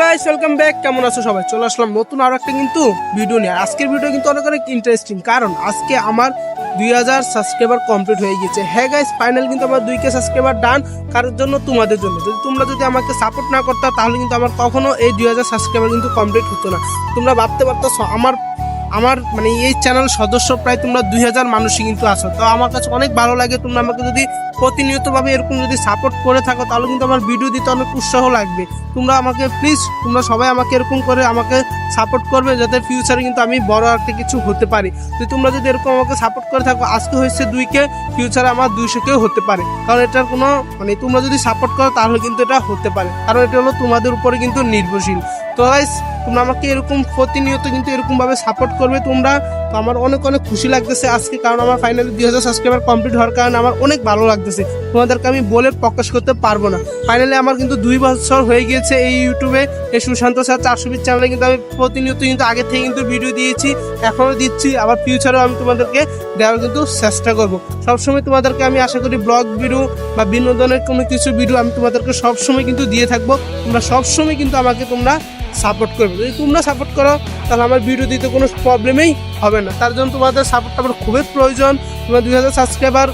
Guys welcome back কেমন আছো সবাই? চলে আসলাম নতুন আরও একটা কিন্তু ভিডিও নিয়ে। আজকের ভিডিও কিন্তু অনেক অনেক ইন্টারেস্টিং কারণ আজকে আমার দুই হাজার সাবস্ক্রাইবার কমপ্লিট হয়ে গেছে হ্যাঁ গাইস ফাইনাল কিন্তু আমার দুই কে সাবস্ক্রাইবার ডান কারোর জন্য, তোমাদের জন্য। যদি তোমরা যদি আমাকে সাপোর্ট না করতে, তাহলে কিন্তু আমার কখনো এই দুই হাজার সাবস্ক্রাইবার কিন্তু কমপ্লিট হতো না। তোমরা ভাবতে পারতো আমার আমার মানে এই চ্যানেল সদস্য প্রায় তোমরা দুই হাজার মানুষই কিন্তু আছো। তো আমার কাছে অনেক ভালো লাগে, তোমরা আমাকে যদি প্রতিনিয়তভাবে এরকম যদি সাপোর্ট করে থাকো, তাহলে কিন্তু আমার ভিডিও দিতে অনেক উৎসাহ লাগবে। তোমরা আমাকে প্লিজ তোমরা সবাই আমাকে এরকম করে আমাকে সাপোর্ট করবে যাতে ফিউচারে কিন্তু আমি বড় একটা কিছু হতে পারি। তো তোমরা যদি এরকম আমাকে সাপোর্ট করে থাকো, আজকে হয়েছে দুই দুইকে ফিউচারে আমার দুইশো কেও হতে পারে। কারণ এটার কোনো মানে তোমরা যদি সাপোর্ট করো, তাহলে কিন্তু এটা হতে পারে। কারণ এটা হলো তোমাদের উপরে কিন্তু নির্ভরশীল। তো তোমরা আমাকে এরকম প্রতিনিয়ত কিন্তু এরকমভাবে সাপোর্ট করবে তোমরা। তো আমার অনেক অনেক খুশি লাগতেছে আজকে, কারণ আমার ফাইনালি দুই হাজার সাবস্ক্রাইবার কমপ্লিট হওয়ার কারণে আমার অনেক ভালো লাগতেছে। তোমাদেরকে আমি বলে প্রকাশ করতে পারব না। ফাইনালি আমার কিন্তু দুই বছর হয়ে গিয়েছে এই ইউটিউবে এই সুশান্ত স্যার চারশো বিশ চ্যানেলে কিন্তু আমি প্রতিনিয়ত কিন্তু আগে থেকে কিন্তু ভিডিও দিয়েছি, এখনও দিচ্ছি। আবার ফিউচারেও আমি তোমাদেরকে দেওয়ার কিন্তু চেষ্টা করব। সবসময় তোমাদেরকে আমি আশা করি ব্লগ ভিডিও বা বিনোদনের কোনো কিছু ভিডিও আমি তোমাদেরকে সবসময় কিন্তু দিয়ে থাকব। তোমরা সবসময় কিন্তু আমাকে তোমরা সাপোর্ট করবে। যদি তোমরা সাপোর্ট করো, তাহলে আমার ভিডিও দিতে কোনো প্রবলেমই হবে না। তার জন্য তোমাদের সাপোর্টটা আমার খুবই প্রয়োজন। তোমরা দুই হাজার সাবস্ক্রাইবার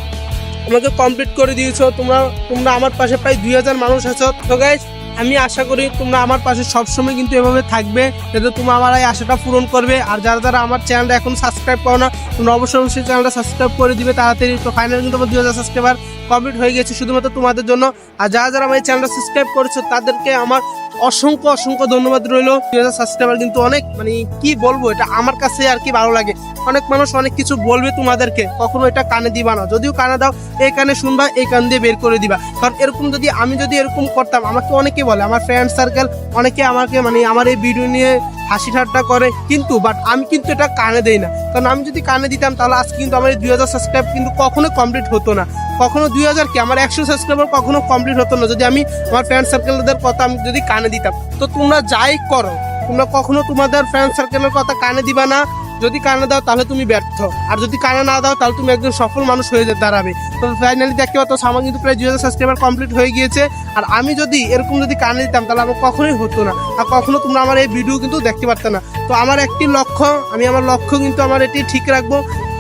আমাকে কমপ্লিট করে দিয়েছ। তোমরা তোমরা আমার পাশে প্রায় দুই হাজার মানুষ আছো। তো গাইজ আমি আশা করি তোমরা আমার পাশে সবসময় কিন্তু এভাবে থাকবে, যাতে তোমরা আমার এই আশাটা পূরণ করবে। আর যারা যারা আমার চ্যানেলটা এখন সাবস্ক্রাইব করো না, তোমরা অবশ্যই অবশ্যই চ্যানেলটা সাবস্ক্রাইব করে দিবে তাড়াতাড়ি। তো ফাইনাল কিন্তু আমার দুই হাজার সাবস্ক্রাইবার কমপ্লিট হয়ে গেছে শুধুমাত্র তোমাদের জন্য। আর যারা যারা আমার এই চ্যানেলটা সাবস্ক্রাইব করেছ, তাদেরকে আমার অসংখ্য অসংখ্য ধন্যবাদ রইল। দুই হাজার সাবস্ক্রাইবার কিন্তু অনেক মানে কি বলব, এটা আমার কাছে আর কি ভালো লাগে। অনেক মানুষ অনেক কিছু বলবে তোমাদেরকে, কখনো এটা কানে দিবা না। যদিও কানে দাও, এই কানে শুনবা, এই কান দিয়ে বের করে দিবা। কারণ এরকম যদি আমি যদি এরকম করতাম, আমাকে অনেকে বলে, আমার ফ্রেন্ড সার্কেল অনেকে আমাকে মানে আমার এই ভিডিও নিয়ে হাসি ঠাট্টা করে কিন্তু বাট আমি কিন্তু এটা কানে দেই না। কারণ আমি যদি কানে দিতাম, তাহলে আজকে কিন্তু আমার এই দুই হাজার সাবস্ক্রাইব কিন্তু কখনো কমপ্লিট হতো না। কখনো দুই হাজার কি? আমার একশো সাবস্ক্রাইবার কখনো কমপ্লিট হতো না। যদি আমি আমার ফ্রেন্ড সার্কেলদের কথা আমি যদি কানে দিতাম। তো তোমরা যাই করো। তোমরা কখনো তোমাদের ফ্রেন্ড সার্কেলের কথা কানে দিবা না। যদি কানে দাও, তাহলে তুমি ব্যর্থ। আর যদি কানে না দাও, তাহলে তুমি একজন সফল মানুষ হয়ে যেতে দাঁড়াবে। তো ফাইনালি দেখতে পাচ্ছ, আমার কিন্তু প্রায় দুই হাজার সাবস্ক্রাইবার কমপ্লিট হয়ে গিয়েছে। আর আমি যদি এরকম যদি কানে দিতাম, তাহলে আমার কখনোই হতো না। আর কখনো তোমরা আমার এই ভিডিও কিন্তু দেখতে পারতে না। তো আমার একটি লক্ষ্য, আমি আমার লক্ষ্য কিন্তু আমার এটি ঠিক রাখব।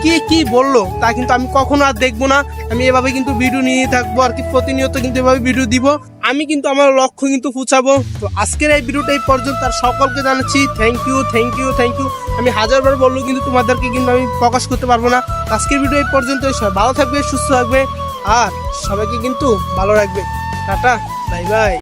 কে কি বলল, তা কিন্তু আমি কখনো আর দেখব না। আমি এভাবে কিন্তু ভিডিও নিয়ে থাকব আর কি, প্রতিনিয়ত কিন্তু এভাবে ভিডিও দিব। আমি কিন্তু আমার লক্ষ্য কিন্তু পুছাবো। তো আজকের এই ভিডিওটা এই পর্যন্ত, আর সকলকে জানাচ্ছি thank you thank you thank you আমি হাজারবার বললেও কিন্তু তোমাদেরকে কিন্তু আমি প্রকাশ করতে পারব না। আজকের ভিডিও এই পর্যন্ত ভালো থাকবে, সুস্থ থাকবে, আর সবাইকে কিন্তু ভালো রাখবে। Tata bye bye